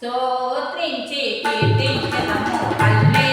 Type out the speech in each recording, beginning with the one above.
స్తోత్రించి కీర్తించెదము Alle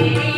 Thank you.